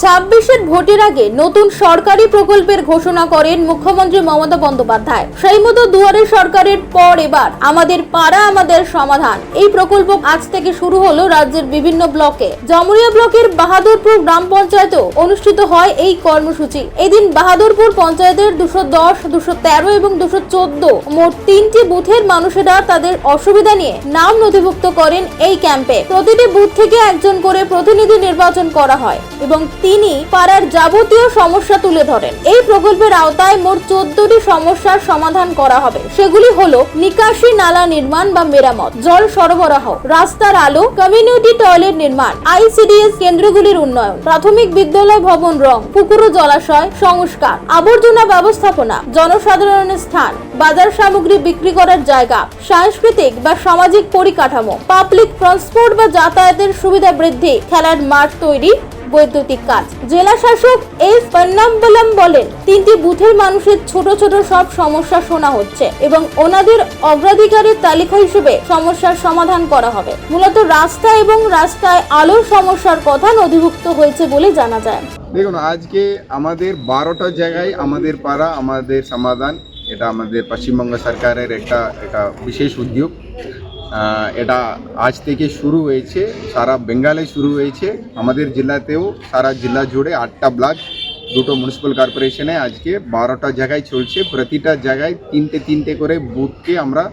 ছাব্বিশের ভোটের আগে নতুন সরকারি প্রকল্পের ঘোষণা করেন মুখ্যমন্ত্রী মমতা বন্দ্যোপাধ্যায়। সেই মতো দুয়ারে সরকারের পর এবার আমাদের পাড়া, আমাদের সমাধান। এই প্রকল্প আজ থেকে শুরু হলো রাজ্যের বিভিন্ন ব্লকে। জামুরিয়া ব্লকের বাহাদুরপুর গ্রাম পঞ্চায়েতেও অনুষ্ঠিত হয় এই কর্মসূচি। এদিন বাহাদুরপুর পঞ্চায়েতের দুশো দশ, দুশো তেরো এবং দুশো চোদ্দ মোট তিনটি বুথের মানুষেরা তাদের অসুবিধা নিয়ে নাম নথিভুক্ত করেন এই ক্যাম্পে। প্রতিটি বুথ থেকে একজন করে প্রতিনিধি নির্বাচন করা হয়। এবং তিনি পাড়ার যাবতীয় সমস্যা তুলে ধরেন। এই প্রকল্পের আওতায় মোট চোদ্দটি সমস্যার সমাধান করা হবে। সেগুলি হলো নিকাশি নালা নির্মাণ বা মেরামত, জল সরবরাহ, রাস্তার আলো, কমিউনিটি টয়লেট নির্মাণ, আইসিডিএস কেন্দ্রগুলির উন্নয়ন, প্রাথমিক বিদ্যালয় ভবন রং, পুকুর ও জলাশয় সংস্কার, আবর্জনা ব্যবস্থাপনা, জনসাধারণের স্থান, বাজার সামগ্রী বিক্রি করার জায়গা, সাংস্কৃতিক বা সামাজিক পরিকাঠামো পাবলিক ট্রান্সপোর্ট বা যাতায়াতের সুবিধা বৃদ্ধি, খেলার মাঠ তৈরি বৈদ্যুতিক কাজ। জেলা শাসক এস পন্নাম্বলম বলেন, তিনটি বুথের মানুষের ছোট ছোট সব সমস্যা শোনা হচ্ছে এবং ওনাদের অগ্রাধিকারের তালিকা হিসেবে সমস্যার সমাধান করা হবে। মূলত রাস্তা এবং রাস্তায় আলোর সমস্যার কথা নথিভুক্ত হয়েছে বলে জানা যায়। দেখুন, আজকে আমাদের বারোটা জায়গায় আমাদের পাড়া, আমাদের সমাধান, এটা আমাদের পশ্চিমবঙ্গ সরকারের একটা একটা বিশেষ উদ্যোগ। এটা আজ থেকে শুরু হয়েছে, সারা বেঙ্গালে শুরু হয়েছে। আমাদের জেলাতেও সারা জেলা জুড়ে আটটা ব্লক, দুটো মিউনিসিপ্যাল কর্পোরেশনে আজকে বারোটা জায়গায় চলছে। প্রতিটা জায়গায় তিনটে তিনটে করে বুথকে আমরা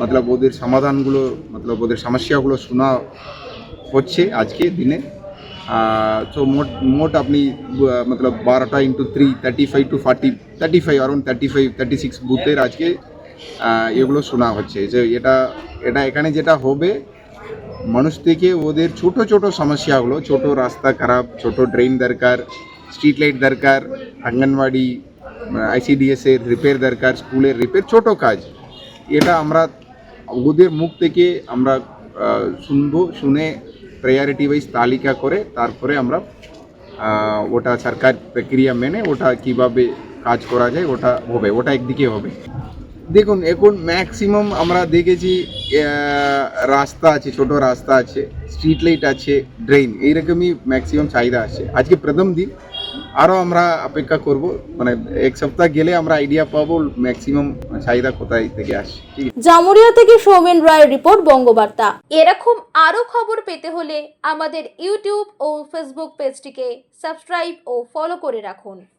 মতলব ওদের সমাধানগুলো, মতলব ওদের সমস্যাগুলো শোনা হচ্ছে আজকে দিনে। তো মোট মোট আপনি মতলব বারোটা into three thirty five two forty thirty five around thirty five thirty six বুথের আজকে এগুলো শোনা হচ্ছে। যে এটা এটা এখানে যেটা হবে মানুষ থেকে ওদের ছোট ছোট সমস্যাগুলো, ছোট রাস্তা খারাপ, ছোট ড্রেন দরকার স্ট্রিট লাইট দরকার, অঙ্গনওয়াড়ি আইসিডিএস এর রিপেয়ার দরকার স্কুলের রিপেয়ার ছোট কাজ। এটা আমরা, ওদের মুখ থেকে আমরা শুনব, শুনে প্রায়োরিটি ওয়াইজ তালিকা করে, তারপরে আমরা ওটা সরকার প্রক্রিয়া মেনে ওটা কীভাবে কাজ করা যায়, ওটা হবে, ওটা একদিকে হবে। দেখুন, এখন ম্যাক্সিমাম আমরা দেখেছি রাস্তা আছে, ছোট রাস্তা আছে স্ট্রিট লাইট আছে ড্রেন এইরকমই ম্যাক্সিমাম চাহিদা আছে। আজকে প্রথম দিন আরও আমরা অপেক্ষা করব মানে এক সপ্তাহ গেলে আমরা আইডিয়া পাবো ম্যাক্সিমাম চাহিদা কোথায় থেকে আসে জামুরিয়া থেকে সৌমেন রায়ের রিপোর্ট, বঙ্গবার্তা। এরকম আরও খবর পেতে হলে আমাদের ইউটিউব ও ফেসবুক পেজটিকে সাবস্ক্রাইব ও ফলো করে রাখুন।